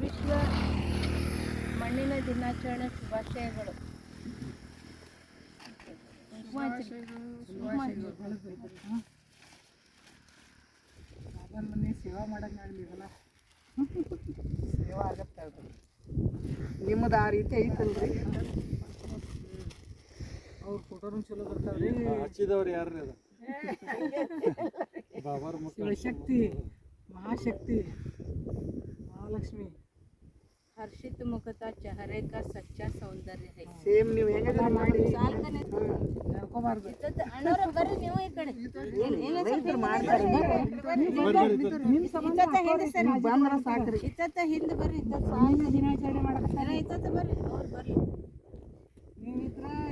ವಿಶ್ವ ಮಣ್ಣಿನ ದಿನಾಚರಣೆ ಶುಭಾಶಯಗಳು. ಸಾಧನ ಮನೆ ಸೇವಾ ಮಾಡಂಗೆ ಆಗಲಿವಲ್ಲ ಸೇವಾ ಆಗತ್ತೆ ಅದು? ನಿಮ್ಮದು ಆ ರೀತಿ ಐತಲ್ರಿ ಅವ್ರ ಫೋಟೋನು ಚಲೋ ಬರ್ತಾವ್ರಿ ಹಚ್ಚಿದವ್ರು ಯಾರ್ರಿ ಅದು ಬಾಬಾರ ಶಿವಶಕ್ತಿ ಮಹಾಶಕ್ತಿ ಮಹಾಲಕ್ಷ್ಮಿ. ಹರ್ಷಿತ್ ಮುಖದ ಚಹರೆಕ ಕ ಸಚ್ಚ ಸೌಂದರ್ಯ ಹೈ. ಸೇಮ್ ನೀವು ಹೆಂಗೆ ಮಾಡಿ. ಹಿಂದೆ ಇತ್ತ ದಿನಾಚರಣೆ ಬರ್ರಿ ಬರ್ರಿ.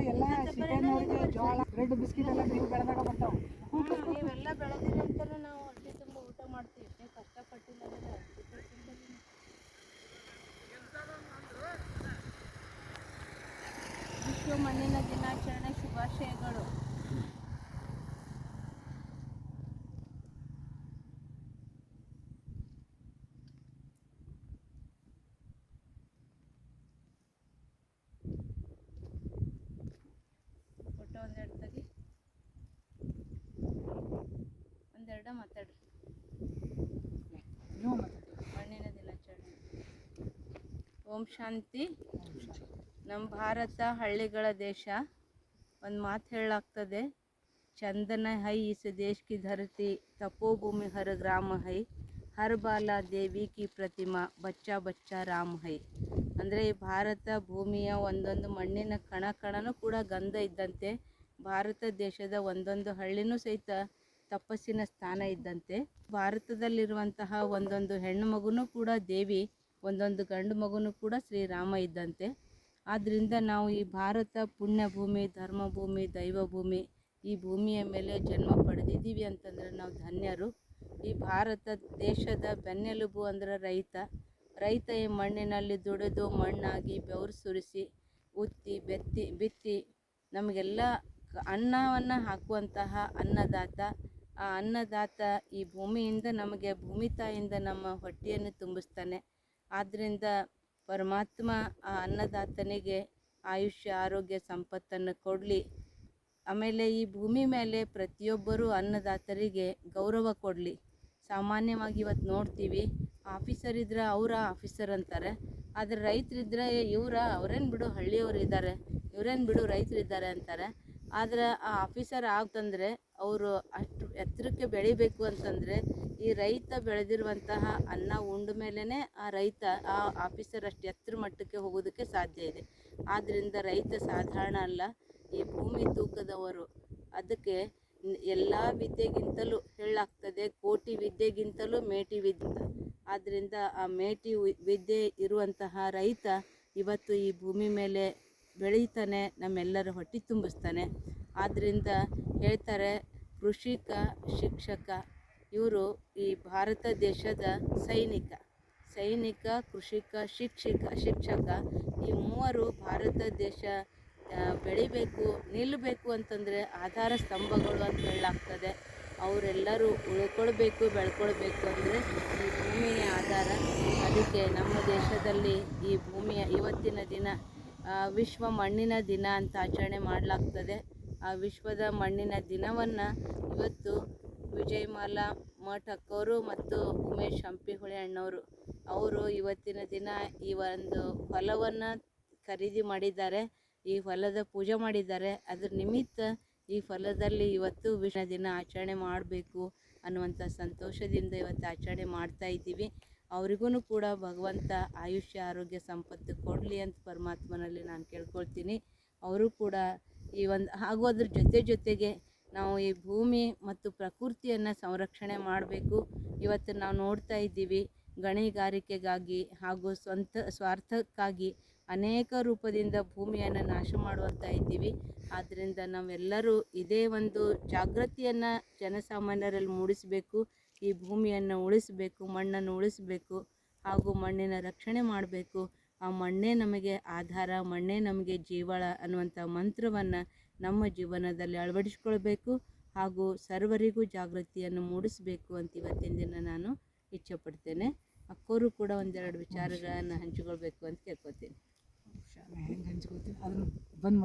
ಎಲ್ಲ ಎಲ್ಲ ನೀವೆಲ್ಲ ನಾವು ಊಟ ಮಾಡ್ತೀವಿ. ಕಷ್ಟಪಟ್ಟಿಲ್ಲ ವಿಶ್ವ ಮಣ್ಣಿನ ದಿನಾಚರಣೆ ಶುಭಾಶಯಗಳು. ಫೋಟೋ ಒಂದೆರಡು ತಗಿ. ಒಂದೆರಡ ಮಾತಾಡ್ರಿ ನೀವು ಮತ್ತೆ ಮಣ್ಣಿನ ದಿನಾಚರಣೆ ಓಂ ಶಾಂತಿ. ನಮ್ಮ ಭಾರತ ಹಳ್ಳಿಗಳ ದೇಶ. ಒಂದು ಮಾತು ಹೇಳಾಗ್ತದೆ ಚಂದನ ಹೈ ಇಸ್ ದೇಶ್ ಕಿ ಧರತಿ ತಪೋಭೂಮಿ ಹರ ಗ್ರಾಮ ಹೈ. ಹರ್ ಬಾಲ ದೇವಿ ಕಿ ಪ್ರತಿಮಾ, ಬಚ್ಚಾ ಬಚ್ಚಾ ರಾಮ್ ಹೈ. ಅಂದರೆ ಈ ಭಾರತ ಭೂಮಿಯ ಒಂದೊಂದು ಮಣ್ಣಿನ ಕಣ ಕಣನೂ ಕೂಡ ಗಂಧ ಇದ್ದಂತೆ, ಭಾರತ ದೇಶದ ಒಂದೊಂದು ಹಳ್ಳಿನೂ ಸಹಿತ ತಪಸ್ಸಿನ ಸ್ಥಾನ ಇದ್ದಂತೆ. ಭಾರತದಲ್ಲಿರುವಂತಹ ಒಂದೊಂದು ಹೆಣ್ಣು ಮಗುನೂ ಕೂಡ ದೇವಿ ಒಂದೊಂದು ಗಂಡು ಮಗುನೂ ಕೂಡ ಶ್ರೀರಾಮ ಇದ್ದಂತೆ. ಆದ್ದರಿಂದ ನಾವು ಈ ಭಾರತ ಪುಣ್ಯಭೂಮಿ, ಧರ್ಮಭೂಮಿ, ದೈವಭೂಮಿ ಈ ಭೂಮಿಯ ಮೇಲೆ ಜನ್ಮ ಪಡೆದಿದ್ದೀವಿ ಅಂತಂದರೆ ನಾವು ಧನ್ಯರು. ಈ ಭಾರತ ದೇಶದ ಬೆನ್ನೆಲುಬು ಅಂದರೆ ರೈತ. ರೈತ ಈ ಮಣ್ಣಿನಲ್ಲಿ ದುಡಿದು ಮಣ್ಣಾಗಿ ಬೆವರು ಸುರಿಸಿ, ಉತ್ತಿ, ಬೆತ್ತಿ, ಬಿತ್ತಿ ನಮಗೆಲ್ಲ ಅನ್ನವನ್ನು ಹಾಕುವಂತಹ ಅನ್ನದಾತ. ಆ ಅನ್ನದಾತ ಈ ಭೂಮಿಯಿಂದ ನಮಗೆ ಭೂಮಿ ತಾಯಿಯಿಂದ ನಮ್ಮ ಹೊಟ್ಟೆಯನ್ನು ತುಂಬಿಸ್ತಾನೆ. ಆದ್ದರಿಂದ ಪರಮಾತ್ಮ ಆ ಅನ್ನದಾತನಿಗೆ ಆಯುಷ್ಯ, ಆರೋಗ್ಯ, ಸಂಪತ್ತನ್ನು ಕೊಡಲಿ. ಆಮೇಲೆ ಈ ಭೂಮಿ ಮೇಲೆ ಪ್ರತಿಯೊಬ್ಬರೂ ಅನ್ನದಾತರಿಗೆ ಗೌರವ ಕೊಡಲಿ. ಸಾಮಾನ್ಯವಾಗಿ ಇವತ್ತು ನೋಡ್ತೀವಿ, ಆಫೀಸರ್ ಇದ್ರೆ ಅವರ ಆಫೀಸರ್ ಅಂತಾರೆ, ಆದರೆ ರೈತರಿದ್ರೆ ಇವರ ಅವ್ರೇನು ಬಿಡು ಹಳ್ಳಿಯವರು ಇದ್ದಾರೆ ಇವರೇನು ಬಿಡು ರೈತರು ಇದ್ದಾರೆ ಅಂತಾರೆ. ಆದರೆ ಆ ಆಫೀಸರ್ ಆಗ್ತಂದ್ರೆ ಅವರು ಅಷ್ಟು ಎತ್ತರಕ್ಕೆ ಬೆಳಿಬೇಕು ಅಂತಂದರೆ ಈ ರೈತ ಬೆಳೆದಿರುವಂತಹ ಅನ್ನ ಉಂಡ ಮೇಲೇ ಆ ರೈತ, ಆ ಆಫೀಸರ್ ಅಷ್ಟು ಎತ್ತರ ಮಟ್ಟಕ್ಕೆ ಹೋಗೋದಕ್ಕೆ ಸಾಧ್ಯ ಇದೆ ಆದ್ದರಿಂದ ರೈತ ಸಾಧಾರಣ ಅಲ್ಲ, ಈ ಭೂಮಿ ತೂಕದವರು ಅದಕ್ಕೆ ಎಲ್ಲ ವಿದ್ಯೆಗಿಂತಲೂ ಹೇಳಾಗ್ತದೆ ಕೋಟಿ ವಿದ್ಯೆಗಿಂತಲೂ ಮೇಟಿ ವಿದ್ಯೆ. ಆದ್ದರಿಂದ ಆ ಮೇಟಿ ವಿದ್ಯೆ ಇರುವಂತಹ ರೈತ ಇವತ್ತು ಈ ಭೂಮಿ ಮೇಲೆ ಬೆಳೀತಾನೆ, ನಮ್ಮೆಲ್ಲರ ಹೊಟ್ಟೆ ತುಂಬಿಸ್ತಾನೆ. ಆದ್ದರಿಂದ ಹೇಳ್ತಾರೆ, ಕೃಷಿಕ, ಶಿಕ್ಷಕ, ಇವರು ಈ ಭಾರತ ದೇಶದ ಸೈನಿಕ. ಸೈನಿಕ, ಕೃಷಿಕ, ಶಿಕ್ಷಕ ಶಿಕ್ಷಕ, ಈ ಮೂವರು ಭಾರತ ದೇಶ ಬೆಳಿಬೇಕು ನಿಲ್ಲಬೇಕು ಅಂತಂದರೆ ಆಧಾರ ಸ್ತಂಭಗಳು ಅಂತ ಹೇಳಲಾಗ್ತದೆ. ಅವರೆಲ್ಲರೂ ಉಳ್ಕೊಳ್ಬೇಕು, ಬೆಳ್ಕೊಳ್ಬೇಕು ಅಂದರೆ ಈ ಭೂಮಿಯ ಆಧಾರ. ಅದಕ್ಕೆ ನಮ್ಮ ದೇಶದಲ್ಲಿ ಈ ಭೂಮಿಯ ಇವತ್ತಿನ ದಿನ ವಿಶ್ವ ಮಣ್ಣಿನ ದಿನ ಅಂತ ಆಚರಣೆ ಮಾಡಲಾಗ್ತದೆ. ಆ ವಿಶ್ವದ ಮಣ್ಣಿನ ದಿನವನ್ನು ಇವತ್ತು ವಿಜಯಮಾಲಾ ಮಠ್ ಅಕ್ಕವರು ಮತ್ತು ಉಮೇಶ್ ಹಂಪಿಹುಳಿ ಅಣ್ಣವರು ಅವರು ಇವತ್ತಿನ ದಿನ ಈ ಒಂದು ಹೊಲವನ್ನು ಖರೀದಿ ಮಾಡಿದ್ದಾರೆ. ಈ ಹೊಲದ ಪೂಜೆ ಮಾಡಿದ್ದಾರೆ. ಅದ್ರ ನಿಮಿತ್ತ ಈ ಫಲದಲ್ಲಿ ಇವತ್ತು ವಿಶ್ವ ದಿನ ಆಚರಣೆ ಮಾಡಬೇಕು ಅನ್ನುವಂಥ ಸಂತೋಷದಿಂದ ಇವತ್ತು ಆಚರಣೆ ಮಾಡ್ತಾ ಇದ್ದೀವಿ. ಅವರಿಗೂ ಕೂಡ ಭಗವಂತ ಆಯುಷ್ಯ, ಆರೋಗ್ಯ, ಸಂಪತ್ತು ಕೊಡಲಿ ಅಂತ ಪರಮಾತ್ಮನಲ್ಲಿ ನಾನು ಕೇಳ್ಕೊಳ್ತೀನಿ. ಅವರು ಕೂಡ ಈ ಒಂದು, ಹಾಗೂ ಅದ್ರ ಜೊತೆ ಜೊತೆಗೆ ನಾವು ಈ ಭೂಮಿ ಮತ್ತು ಪ್ರಕೃತಿಯನ್ನು ಸಂರಕ್ಷಣೆ ಮಾಡಬೇಕು. ಇವತ್ತು ನಾವು ನೋಡ್ತಾ ಇದ್ದೀವಿ, ಗಣಿಗಾರಿಕೆಗಾಗಿ ಹಾಗೂ ಸ್ವಂತ, ಸ್ವಾರ್ಥಕ್ಕಾಗಿ ಅನೇಕ ರೂಪದಿಂದ ಭೂಮಿಯನ್ನು ನಾಶ ಮಾಡುವಂಥ ಇದ್ದೀವಿ. ಆದ್ದರಿಂದ ನಾವೆಲ್ಲರೂ ಇದೇ ಒಂದು ಜಾಗೃತಿಯನ್ನು ಜನಸಾಮಾನ್ಯರಲ್ಲಿ ಮೂಡಿಸಬೇಕು. ಈ ಭೂಮಿಯನ್ನು ಉಳಿಸಬೇಕು, ಮಣ್ಣನ್ನು ಉಳಿಸಬೇಕು ಹಾಗೂ ಮಣ್ಣಿನ ರಕ್ಷಣೆ ಮಾಡಬೇಕು. ಆ ಮಣ್ಣೇ ನಮಗೆ ಆಧಾರ, ಮಣ್ಣೇ ನಮಗೆ ಜೀವಳ ಅನ್ನುವಂಥ ಮಂತ್ರವನ್ನು ನಮ್ಮ ಜೀವನದಲ್ಲಿ ಅಳವಡಿಸ್ಕೊಳ್ಬೇಕು ಹಾಗೂ ಸರ್ವರಿಗೂ ಜಾಗೃತಿಯನ್ನು ಮೂಡಿಸಬೇಕು ಅಂತ ಇವತ್ತಿನ ದಿನ ನಾನು ಇಚ್ಛೆಪಡ್ತೇನೆ. ಅಕ್ಕೋರು ಕೂಡ ಒಂದೆರಡು ವಿಚಾರಗಳನ್ನು ಹಂಚಿಕೊಳ್ಬೇಕು ಅಂತ ಕೇಳ್ಕೊತೀನಿ.